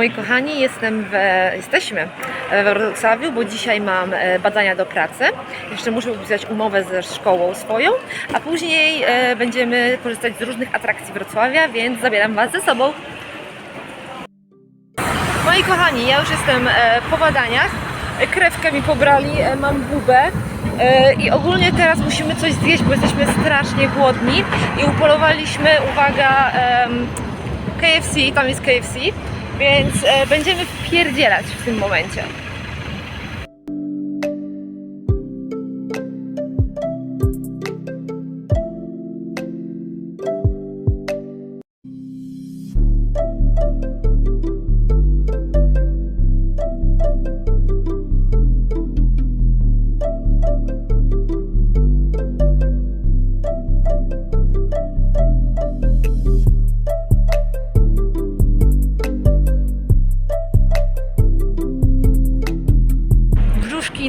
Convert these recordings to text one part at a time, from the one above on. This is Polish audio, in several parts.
Moi kochani, jestem we, jesteśmy we Wrocławiu, bo dzisiaj mam e, badania do pracy. Jeszcze muszę podpisać umowę ze szkołą swoją, a później e, będziemy korzystać z różnych atrakcji Wrocławia, więc zabieram Was ze sobą. Moi kochani, ja już jestem e, po badaniach. Krewkę mi pobrali, mam bubę. I ogólnie teraz musimy coś zjeść, bo jesteśmy strasznie głodni. I upolowaliśmy, uwaga, KFC, tam jest KFC, więc e, będziemy wpierdzielać w tym momencie.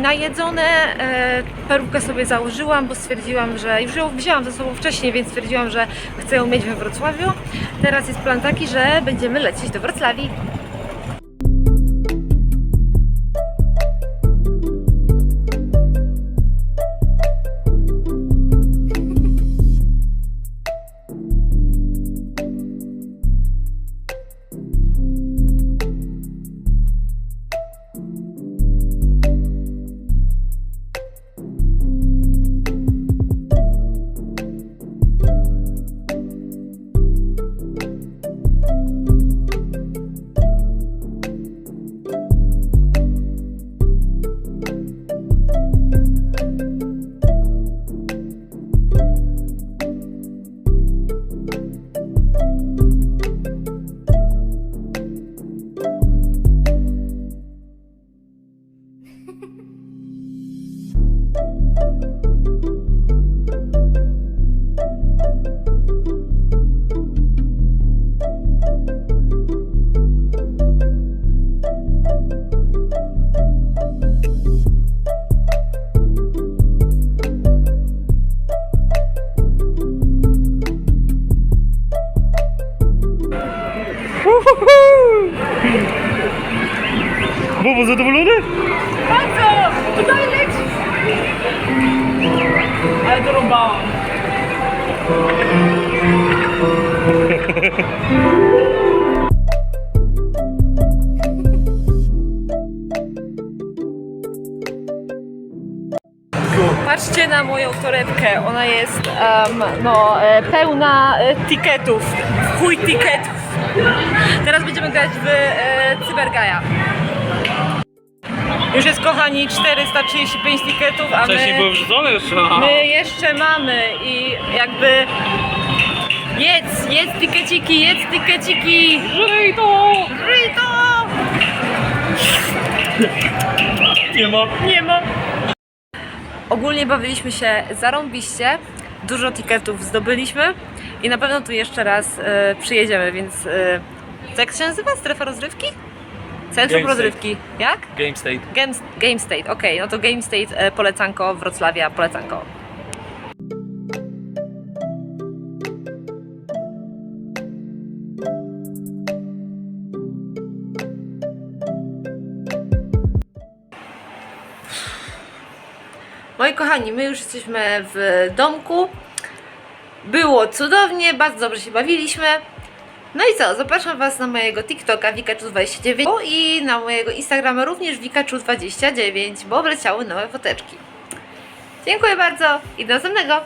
Najedzone. E, perukę sobie założyłam, bo stwierdziłam, że już ją wzięłam ze sobą wcześniej, więc stwierdziłam, że chcę ją mieć we Wrocławiu. Teraz jest plan taki, że będziemy lecieć do Wrocławii. Bobo, zadowolony? Bardzo! Tutaj leci! Ale to rąbałam. Patrzcie na moją torebkę. Ona jest em, no, e, pełna e, tiketów. Chuj tiketów. Teraz będziemy grać w e, Cybergaja. Już jest kochani 435 tiketów, a Wcześniej my, wrzucone jeszcze. my jeszcze mamy i jakby jedz, jedz tikeciki, jedz tikeciki, Żyj to! żyj to! Nie ma. Nie ma. Ogólnie bawiliśmy się zarąbiście, dużo tiketów zdobyliśmy i na pewno tu jeszcze raz e, przyjedziemy, więc e, to jak się nazywa? Strefa rozrywki? Centrum Game rozrywki. Jak? Game State. Game, Game State, okej, no to Game State e, polecanko, Wrocławia polecanko. Moi kochani, my już jesteśmy w domku. Było cudownie, bardzo dobrze się bawiliśmy. No i co, zapraszam Was na mojego TikToka Wikachu29 i na mojego Instagrama również Wikachu29, bo wleciały nowe foteczki. Dziękuję bardzo i do następnego!